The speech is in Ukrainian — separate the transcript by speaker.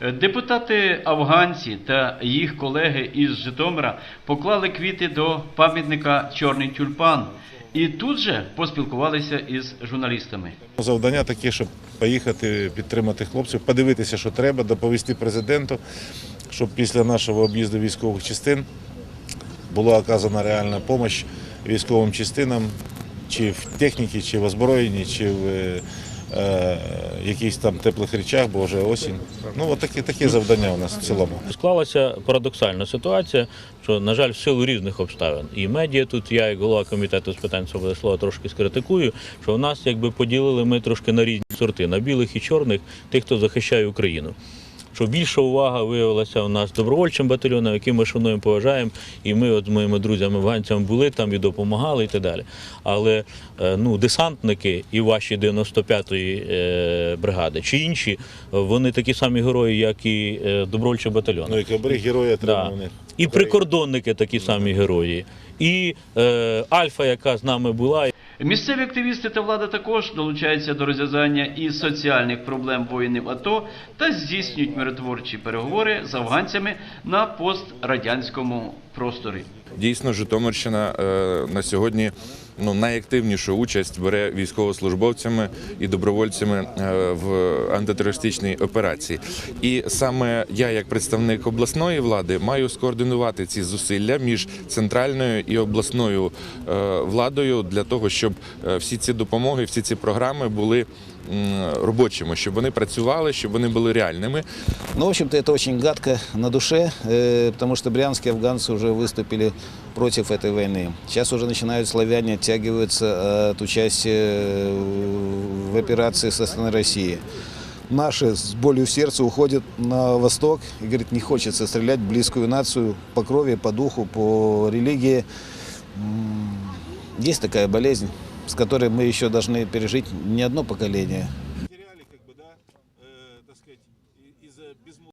Speaker 1: Е, Депутати афганці та їх колеги із Житомира поклали квіти до пам'ятника Чорний тюльпан і тут же поспілкувалися із журналістами.
Speaker 2: Завдання таке, щоб поїхати підтримати хлопців, подивитися, що треба, доповісти президенту, щоб після нашого об'їзду військових частин була оказана реальна допомога військовим частинам, чи в техніці, чи в озброєнні, чи в е, якихось там теплих речах, бо вже осінь. Ну, от такі, такі завдання у нас в цілому.
Speaker 3: Склалася парадоксальна ситуація, що, на жаль, в силу різних обставин. І медіа тут я, як голова комітету з питань свободи слова, трошки скритикую, що в нас якби поділили ми трошки на різні сорти, на білих і чорних, тих, хто захищає Україну. Що більша увага виявилася у нас добровольчим батальйоном, який ми шануємо, поважаємо, і ми от з моїми друзями афганцями були там і допомагали, і так далі. Але е, ну, десантники і ваші 95-ї е, бригади чи інші, вони такі самі герої, як і е, добровольчий батальйон.
Speaker 2: Ну і кабри герої
Speaker 3: Да. І прикордонники такі самі герої, і е, Альфа, яка з нами була.
Speaker 1: Місцеві активісти та влада також долучаються до розв'язання і соціальних проблем воїнів АТО та здійснюють миротворчі переговори з афганцями на пострадянському просторі.
Speaker 4: Дійсно, Житомирщина е, на сьогодні ну, найактивнішу участь бере військовослужбовцями і добровольцями е, в антитерористичній операції. І саме я, як представник обласної влади, маю скоординувати ці зусилля між центральною і обласною е, владою для того, щоб всі ці допомоги, всі ці програми були м, робочими, щоб вони працювали, щоб вони були реальними.
Speaker 5: Ну, в общем-то, это очень гадко на душе, э, потому что брянские афганцы уже выступили против этой войны. Сейчас уже начинают славяне оттягиваться от участия э, в операции со стороны России. Наши с болью в сердце уходят на восток и говорит, не хочется стрелять в близкую нацию по крови, по духу, по религии. М, Есть такая болезнь, с которой мы еще должны пережить не одно поколение.